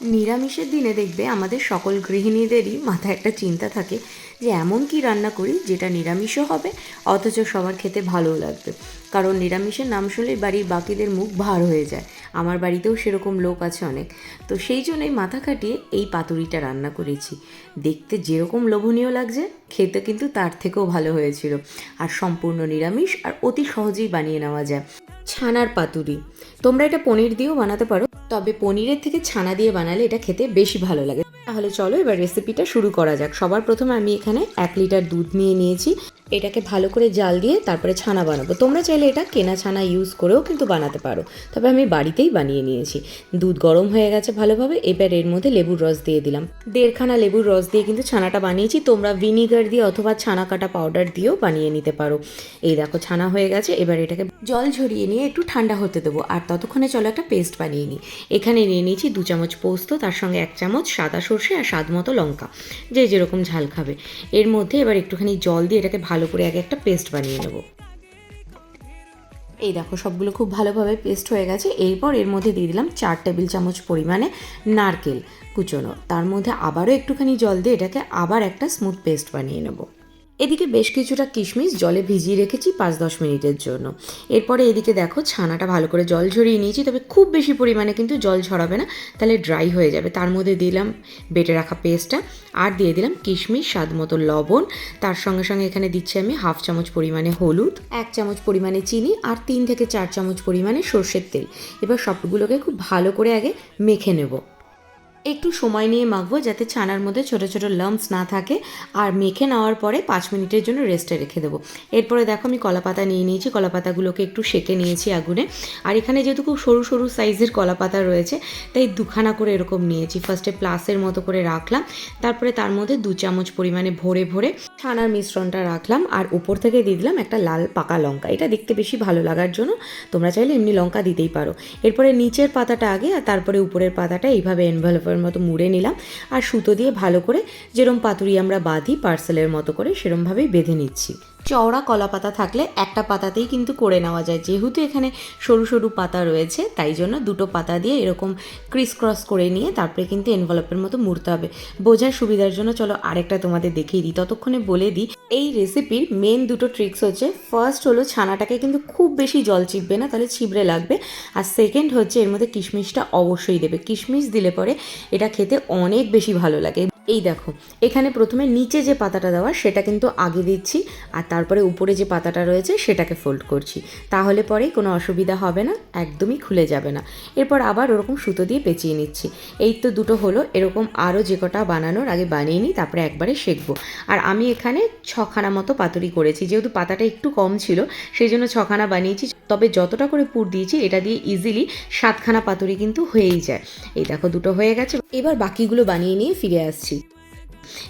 নিরামিষের দিনে দেখবে আমাদের সকল গৃহিণীদেরই মাথায় একটা চিন্তা থাকে যে এমন কি রান্না করি যেটা নিরামিষও হবে, অথচ সবার খেতে ভালোও লাগবে। কারণ নিরামিষের নাম শুনলেই বাড়ির বাকিদের মুখ ভার হয়ে যায়। আমার বাড়িতেও সেরকম লোক আছে অনেক। তো সেই জন্যই মাথা খাটিয়ে এই পাতুরিটা রান্না করেছি। দেখতে যেরকম লোভনীয় লাগছে, খেতে কিন্তু তার থেকেও ভালো হয়েছিল। আর সম্পূর্ণ নিরামিষ আর অতি সহজেই বানিয়ে নেওয়া যায়। ছানার পাতুরি। তোমরা এটা পনির দিয়েও বানাতে পারো, তবে পনিরের থেকে ছানা দিয়ে বানালে এটা খেতে বেশি ভালো লাগে। তাহলে চলো এবার রেসিপিটা শুরু করা যাক। সবার প্রথমে আমি এখানে এক লিটার দুধ নিয়ে নিয়েছি। এটাকে ভালো করে জাল দিয়ে তারপরে ছানা বানাবো। তোমরা চাইলে এটা কেনা ছানা ইউজ করেও কিন্তু বানাতে পারো। তবে আমি বাড়িতেই বানিয়ে নিয়েছি। দুধ গরম হয়ে গেছে ভালোভাবে। এবার এর মধ্যে লেবুর রস দিয়ে দিলাম। দেড়খানা লেবুর রস দিয়ে কিন্তু ছানাটা বানিয়েছি। তোমরা ভিনিগার দিয়ে অথবা ছানা কাটা পাউডার দিয়েও বানিয়ে নিতে পারো। এই দেখো, ছানা হয়ে গেছে। এবার এটাকে জল ঝরিয়ে নিয়ে একটু ঠান্ডা হতে দেবো। আর ততক্ষণে চলো একটা পেস্ট বানিয়ে নিই। এখানে নিয়ে নিয়েছি দু চামচ পোস্ত, তার সঙ্গে এক চামচ সাদা সর্ষে আর স্বাদ মতো লঙ্কা, যে যেরকম ঝাল খাবে। এর মধ্যে এবার একটুখানি জল দিয়ে এটাকে ভালো করে আগে একটা পেস্ট বানিয়ে নেব। এই দেখো, সবগুলো খুব ভালোভাবে পেস্ট হয়ে গেছে। এরপর এর মধ্যে দিয়ে দিলাম চার টেবিল চামচ পরিমাণে নারকেল কুচনো। তার মধ্যে আবারও একটুখানি জল দিয়ে এটাকে আবার একটা স্মুথ পেস্ট বানিয়ে নেব। এদিকে বেশ কিছুটা কিশমিশ জলে ভিজিয়ে রেখেছি পাঁচ দশ মিনিটের জন্য। এরপরে এদিকে দেখো ছানাটা ভালো করে জল ঝরিয়ে নিয়েছি, তবে খুব বেশি পরিমাণে কিন্তু জল ঝরাবে না, তাহলে ড্রাই হয়ে যাবে। তার মধ্যে দিলাম, বেটে রাখা পেস্টটা আর দিয়ে দিলাম কিশমিশ, স্বাদ মতো লবণ। তার সঙ্গে সঙ্গে এখানে দিচ্ছি আমি হাফ চামচ পরিমাণে হলুদ, এক চামচ পরিমাণে চিনি, আর তিন থেকে চার চামচ পরিমাণে সর্ষের তেল। এবার সবগুলোকে খুব ভালো করে আগে মেখে নেব। একটু সময় নিয়ে মাখবো যাতে ছানার মধ্যে ছোট ছোট লাম্পস না থাকে। আর মেখে নেওয়ার পরে পাঁচ মিনিটের জন্য রেস্টে রেখে দেবো। এরপরে দেখো আমি কলাপাতা নিয়ে নিয়েছি। কলাপাতাগুলোকে একটু সেকে নিয়েছি আগুনে। আর এখানে যেহেতু খুব সরু সরু সাইজের কলাপাতা রয়েছে, তাই দুখানা করে এরকম নিয়েছি। ফার্স্টে প্লাসের মতো করে রাখলাম। তারপরে তার মধ্যে দু চামচ পরিমাণে ভরে ভরে ছানার মিশ্রণটা রাখলাম। আর উপর থেকে দিয়ে দিলাম একটা লাল পাকা লঙ্কা। এটা দেখতে বেশি ভালো লাগার জন্য তোমরা চাইলে এমনি লঙ্কা দিতেই পারো। এরপরে নিচের পাতাটা আগে আর তারপরে উপরের পাতাটা এইভাবে এনভেলপের মতো মুড়ে নিলাম আর সুতো দিয়ে ভালো করে যেরম পাতুরি আমরা বাঁধি পার্সেলের মতো করে সেরমভাবেই বেঁধে নিচ্ছি। চওড়া কলা পাতা থাকলে একটা পাতাতেই কিন্তু করে নেওয়া যায়। যেহেতু এখানে সরু সরু পাতা রয়েছে, তাই জন্য দুটো পাতা দিয়ে এরকম ক্রিস ক্রস করে নিয়ে তারপরে কিন্তু এনভেলপের মতো মুড়তে হবে। বোঝার সুবিধার জন্য চলো আরেকটা তোমাদের দেখিয়ে দিই। ততক্ষণে বলে দিই, এই রেসিপির মেন দুটো ট্রিক্স হচ্ছে ফার্স্ট হলো ছানাটাকে কিন্তু খুব বেশি জল চিপবে না, তাহলে ছিবড়ে লাগবে। আর সেকেন্ড হচ্ছে এর মধ্যে কিশমিশটা অবশ্যই দেবে। কিশমিশ দিলে পরে এটা খেতে অনেক বেশি ভালো লাগে। এই দেখো, এখানে প্রথমে নিচে যে পাতাটা দেওয়া, সেটা কিন্তু আগে দিচ্ছি, আর তারপরে উপরে যে পাতাটা রয়েছে, সেটাকে ফোল্ড করছি। তাহলে পরে কোনো অসুবিধা হবে না, একদমই খুলে যাবে না। এরপর আবার ওরকম সুতো দিয়ে পেঁচিয়ে নিচ্ছি। এই তো দুটো হলো, এরকম আরও যে কটা বানানোর আগে বানিয়ে নিই, তারপরে একবারে শেখবো আর আমি এখানে ছখানা মতো পাতুরি করেছি, যেহেতু পাতাটা একটু কম ছিল সেই জন্য ছখানা বানিয়েছি। তবে যতটা করে পুর দিয়েছি, এটা দিয়ে ইজিলি সাতখানা পাতুরি কিন্তু হয়েই যায়। এই দেখো, দুটো হয়ে গেছে। এবার বাকিগুলো বানিয়ে নিয়ে ফিরে আসছি।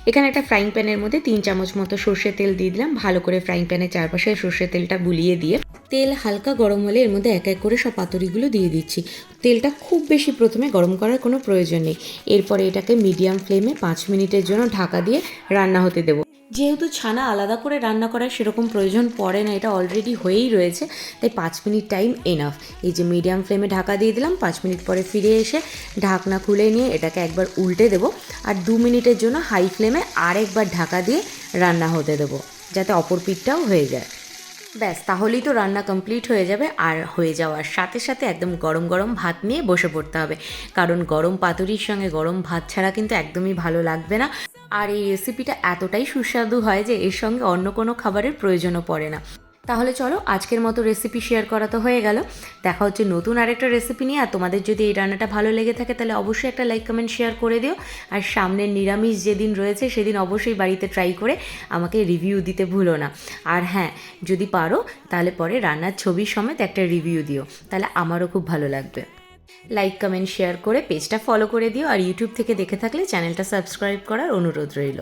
এখানে একটা ফ্রাইং প্যানের মধ্যে তিন চামচ মতো সর্ষের তেল দিয়ে দিলাম। ভালো করে ফ্রাইং প্যানের চারপাশে সর্ষের তেলটা বুলিয়ে দিয়ে তেল হালকা গরম হলে এর মধ্যে এক এক করে সব পাতুরিগুলো দিয়ে দিচ্ছি। তেলটা খুব বেশি প্রথমে গরম করার কোনো প্রয়োজন নেই। এরপরে এটাকে মিডিয়াম ফ্লেমে পাঁচ মিনিটের জন্য ঢাকা দিয়ে রান্না হতে দেবো। যেহেতু ছানা আলাদা করে রান্না করার সেরকম প্রয়োজন পড়ে না, এটা অলরেডি হয়েই রয়েছে, তাই পাঁচ মিনিট টাইম এনাফ এই যে মিডিয়াম ফ্লেমে ঢাকা দিয়ে দিলাম, পাঁচ মিনিট পরে ফিরে এসে ঢাকনা খুলে নিয়ে এটাকে একবার উল্টে দেব, আর দু মিনিটের জন্য হাই ফ্লেমে আরেকবার ঢাকা দিয়ে রান্না হতে দেবো, যাতে অপর পিঠটাও হয়ে যায়। ব্যাস, তাহলেই তো রান্না কমপ্লিট হয়ে যাবে আর হয়ে যাওয়ার সাথে সাথে একদম গরম গরম ভাত নিয়ে বসে পড়তে হবে। কারণ গরম পাতুরির সঙ্গে গরম ভাত ছাড়া কিন্তু একদমই ভালো লাগবে না। আর এই রেসিপিটা এতটাই সুস্বাদু হয় যে এর সঙ্গে অন্য কোনো খাবারের প্রয়োজনও পড়ে না। তাহলে চলো আজকের মতো রেসিপি শেয়ার করা তো হয়ে গেল। দেখা হচ্ছে নতুন আরেকটা রেসিপি নিয়ে। আর তোমাদের যদি এই রান্নাটা ভালো লেগে থাকে, তাহলে অবশ্যই একটা লাইক কমেন্ট শেয়ার করে দিও। আর সামনের নিরামিষ যেদিন রয়েছে, সেদিন অবশ্যই বাড়িতে ট্রাই করে আমাকে রিভিউ দিতে ভুলো না। আর হ্যাঁ যদি পারো, তাহলে পরে রান্নার ছবির সমেত একটা রিভিউ দিও। তাহলে আমারও খুব ভালো লাগবে। লাইক কমেন্ট শেয়ার করে পেজটা ফলো করে দিও। আর ইউটিউব থেকে দেখে থাকলে চ্যানেলটা সাবস্ক্রাইব করার অনুরোধ রইল।